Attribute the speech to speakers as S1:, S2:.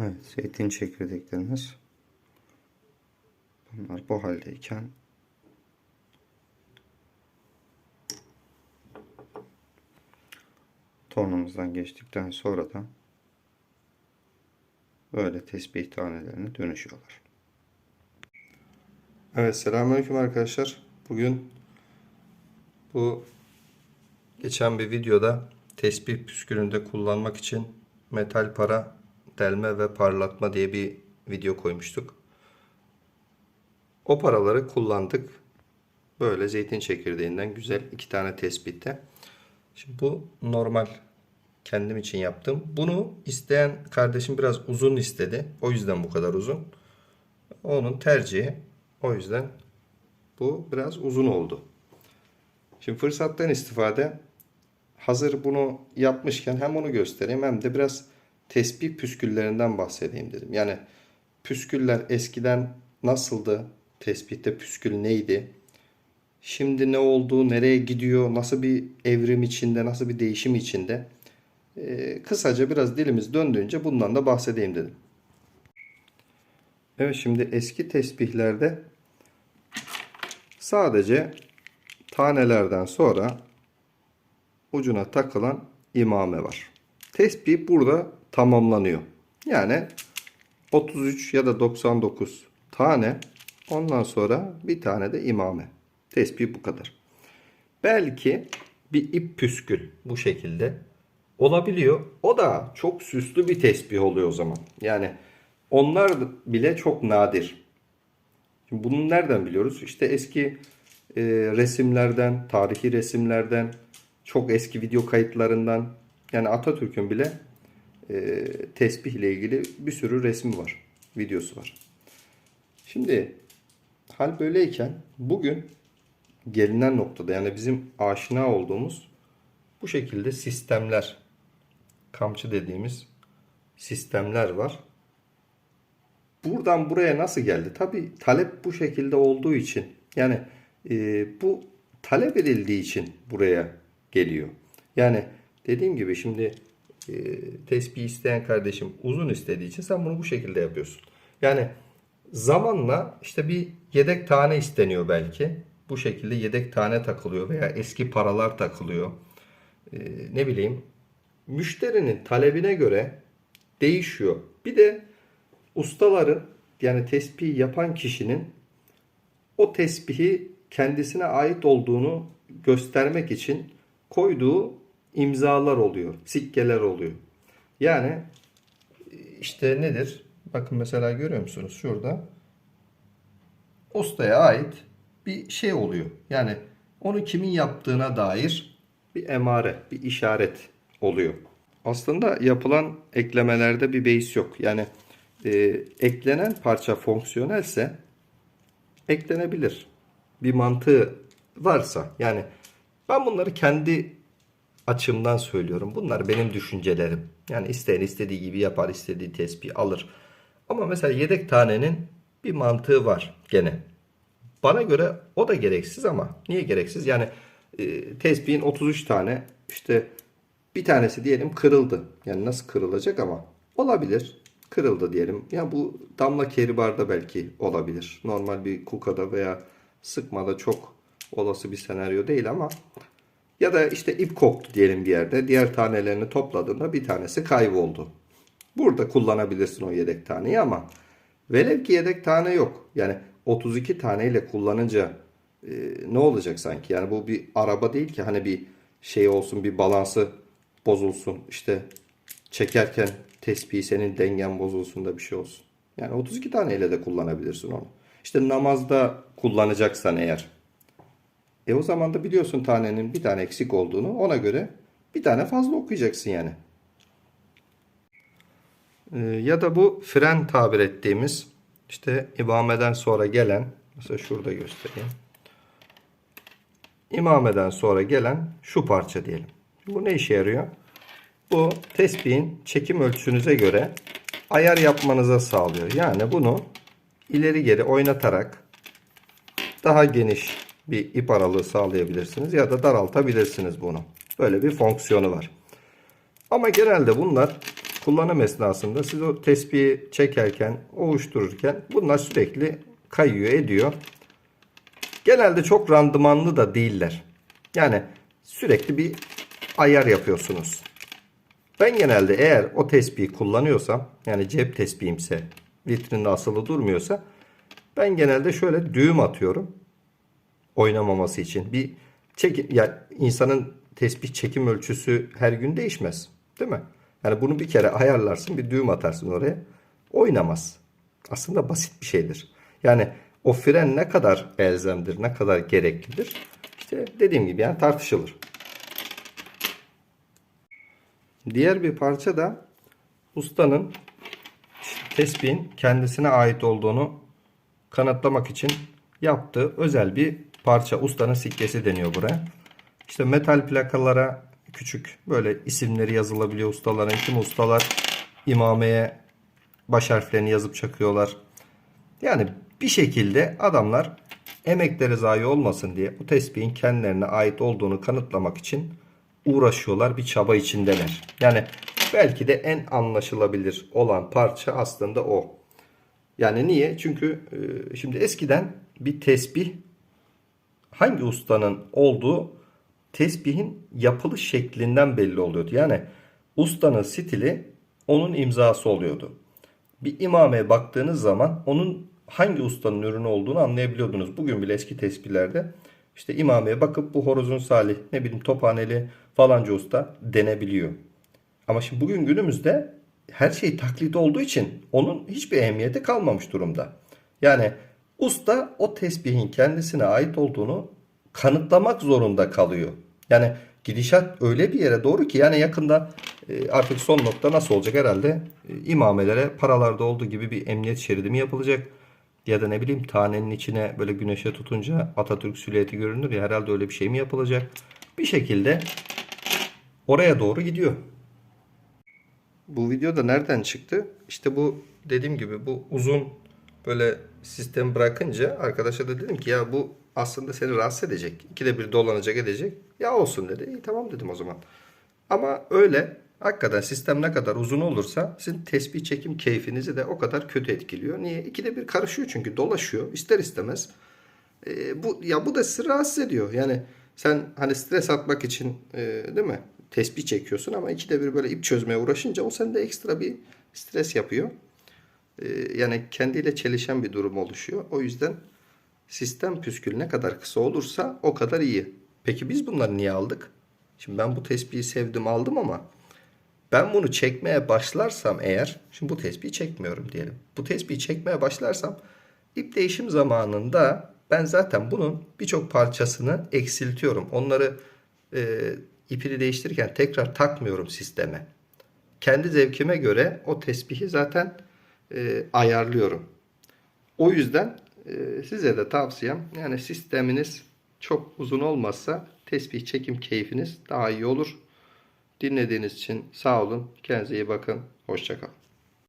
S1: Evet, zeytin çekirdeklerimiz. Bunlar bu haldeyken tornamızdan geçtikten sonra da böyle tesbih tanelerine dönüşüyorlar. Evet, selamünaleyküm arkadaşlar. Bugün bu geçen bir videoda tesbih püskülünde kullanmak için metal para delme ve parlatma diye bir video koymuştuk. O paraları kullandık. Böyle zeytin çekirdeğinden güzel iki tane tespitte. Şimdi bu normal kendim için yaptım. Bunu isteyen kardeşim biraz uzun istedi. O yüzden bu kadar uzun. Onun tercihi. O yüzden bu biraz uzun oldu. Şimdi fırsattan istifade hazır bunu yapmışken hem onu göstereyim hem de biraz tesbih püsküllerinden bahsedeyim dedim. Yani püsküller eskiden nasıldı? Tesbihte püskül neydi? Şimdi ne oldu? Nereye gidiyor? Nasıl bir evrim içinde? Nasıl bir değişim içinde? Ee, kısaca biraz dilimiz döndüğünce bundan da bahsedeyim dedim. Evet şimdi eski tesbihlerde sadece tanelerden sonra ucuna takılan imame var. Tesbih burada tamamlanıyor. Yani 33 ya da 99 tane ondan sonra bir tane de imame. Tesbih bu kadar. Belki bir ip püskül bu şekilde olabiliyor. O da çok süslü bir tesbih oluyor o zaman. Yani onlar bile çok nadir. Şimdi bunu nereden biliyoruz? İşte eski e, resimlerden, tarihi resimlerden, çok eski video kayıtlarından yani Atatürk'ün bile e, tesbih ile ilgili bir sürü resmi var, videosu var. Şimdi hal böyleyken bugün gelinen noktada yani bizim aşina olduğumuz bu şekilde sistemler, kamçı dediğimiz sistemler var. Buradan buraya nasıl geldi? Tabi talep bu şekilde olduğu için yani e, bu talep edildiği için buraya geliyor. Yani dediğim gibi şimdi e, isteyen kardeşim uzun istediği için sen bunu bu şekilde yapıyorsun. Yani zamanla işte bir yedek tane isteniyor belki. Bu şekilde yedek tane takılıyor veya eski paralar takılıyor. E, ne bileyim müşterinin talebine göre değişiyor. Bir de ustaların yani tesbih yapan kişinin o tesbihi kendisine ait olduğunu göstermek için koyduğu imzalar oluyor, sikkeler oluyor. Yani işte nedir? Bakın mesela görüyor musunuz? Şurada ustaya ait bir şey oluyor. Yani onu kimin yaptığına dair bir emare, bir işaret oluyor. Aslında yapılan eklemelerde bir beis yok. Yani e, eklenen parça fonksiyonelse eklenebilir. Bir mantığı varsa. Yani ben bunları kendi açımdan söylüyorum. Bunlar benim düşüncelerim. Yani isteyen istediği gibi yapar, istediği tespih alır. Ama mesela yedek tanenin bir mantığı var gene. Bana göre o da gereksiz ama niye gereksiz? Yani e, tespihin 33 tane işte bir tanesi diyelim kırıldı. Yani nasıl kırılacak ama olabilir. Kırıldı diyelim. Ya bu damla keribarda belki olabilir. Normal bir kukada veya sıkmada çok olası bir senaryo değil ama ya da işte ip koptu diyelim bir yerde. Diğer tanelerini topladığında bir tanesi kayboldu. Burada kullanabilirsin o yedek taneyi ama velev ki yedek tane yok. Yani 32 taneyle kullanınca e, ne olacak sanki? Yani bu bir araba değil ki hani bir şey olsun bir balansı bozulsun. İşte çekerken tespihi senin dengen bozulsun da bir şey olsun. Yani 32 taneyle de kullanabilirsin onu. İşte namazda kullanacaksan eğer. E o zaman da biliyorsun tanenin bir tane eksik olduğunu ona göre bir tane fazla okuyacaksın yani. Ee, ya da bu fren tabir ettiğimiz işte imameden sonra gelen mesela şurada göstereyim. İmameden sonra gelen şu parça diyelim. Bu ne işe yarıyor? Bu tespihin çekim ölçünüze göre ayar yapmanıza sağlıyor. Yani bunu ileri geri oynatarak daha geniş bir ip aralığı sağlayabilirsiniz ya da daraltabilirsiniz bunu. Böyle bir fonksiyonu var. Ama genelde bunlar kullanım esnasında siz o tespihi çekerken, oluştururken bunlar sürekli kayıyor ediyor. Genelde çok randımanlı da değiller. Yani sürekli bir ayar yapıyorsunuz. Ben genelde eğer o tespihi kullanıyorsam yani cep tespihimse vitrinde asılı durmuyorsa ben genelde şöyle düğüm atıyorum oynamaması için. Bir çek ya insanın tespih çekim ölçüsü her gün değişmez. Değil mi? Yani bunu bir kere ayarlarsın, bir düğüm atarsın oraya. Oynamaz. Aslında basit bir şeydir. Yani o fren ne kadar elzemdir, ne kadar gereklidir? İşte dediğim gibi yani tartışılır. Diğer bir parça da ustanın tespihin kendisine ait olduğunu kanıtlamak için yaptığı özel bir parça. Ustanın sikkesi deniyor buraya. İşte metal plakalara küçük böyle isimleri yazılabiliyor ustaların. Kim ustalar imameye baş harflerini yazıp çakıyorlar. Yani bir şekilde adamlar emekleri zayi olmasın diye bu tespihin kendilerine ait olduğunu kanıtlamak için uğraşıyorlar. Bir çaba içindeler. Yani belki de en anlaşılabilir olan parça aslında o. Yani niye? Çünkü e, şimdi eskiden bir tesbih hangi ustanın olduğu tesbihin yapılış şeklinden belli oluyordu. Yani ustanın stili onun imzası oluyordu. Bir imameye baktığınız zaman onun hangi ustanın ürünü olduğunu anlayabiliyordunuz. Bugün bile eski tespihlerde işte imameye bakıp bu horozun salih ne bileyim tophaneli falanca usta denebiliyor. Ama şimdi bugün günümüzde her şey taklit olduğu için onun hiçbir ehemmiyeti kalmamış durumda. Yani usta o tesbihin kendisine ait olduğunu kanıtlamak zorunda kalıyor. Yani gidişat öyle bir yere doğru ki yani yakında e, artık son nokta nasıl olacak herhalde e, imamelere paralarda olduğu gibi bir emniyet şeridi mi yapılacak? Ya da ne bileyim tanenin içine böyle güneşe tutunca Atatürk silüeti görünür ya herhalde öyle bir şey mi yapılacak? Bir şekilde oraya doğru gidiyor. Bu video da nereden çıktı? İşte bu dediğim gibi bu uzun böyle sistem bırakınca arkadaşa da dedim ki ya bu aslında seni rahatsız edecek. İkide bir dolanacak edecek. Ya olsun dedi. İyi tamam dedim o zaman. Ama öyle hakikaten sistem ne kadar uzun olursa sizin tespih çekim keyfinizi de o kadar kötü etkiliyor. Niye? İkide bir karışıyor çünkü dolaşıyor ister istemez. E, bu ya bu da sizi rahatsız ediyor. Yani sen hani stres atmak için e, değil mi? Tespih çekiyorsun ama ikide bir böyle ip çözmeye uğraşınca o sende ekstra bir stres yapıyor. E, yani kendiyle çelişen bir durum oluşuyor. O yüzden sistem püskül ne kadar kısa olursa o kadar iyi. Peki biz bunları niye aldık? Şimdi ben bu tespihi sevdim aldım ama Ben bunu çekmeye başlarsam eğer, şimdi bu tespihi çekmiyorum diyelim. Bu tespihi çekmeye başlarsam ip değişim zamanında ben zaten bunun birçok parçasını eksiltiyorum. Onları e, ipini değiştirirken tekrar takmıyorum sisteme. Kendi zevkime göre o tespihi zaten e, ayarlıyorum. O yüzden e, size de tavsiyem yani sisteminiz çok uzun olmazsa tesbih çekim keyfiniz daha iyi olur. Dinlediğiniz için sağ olun. Kendinize iyi bakın. Hoşçakalın.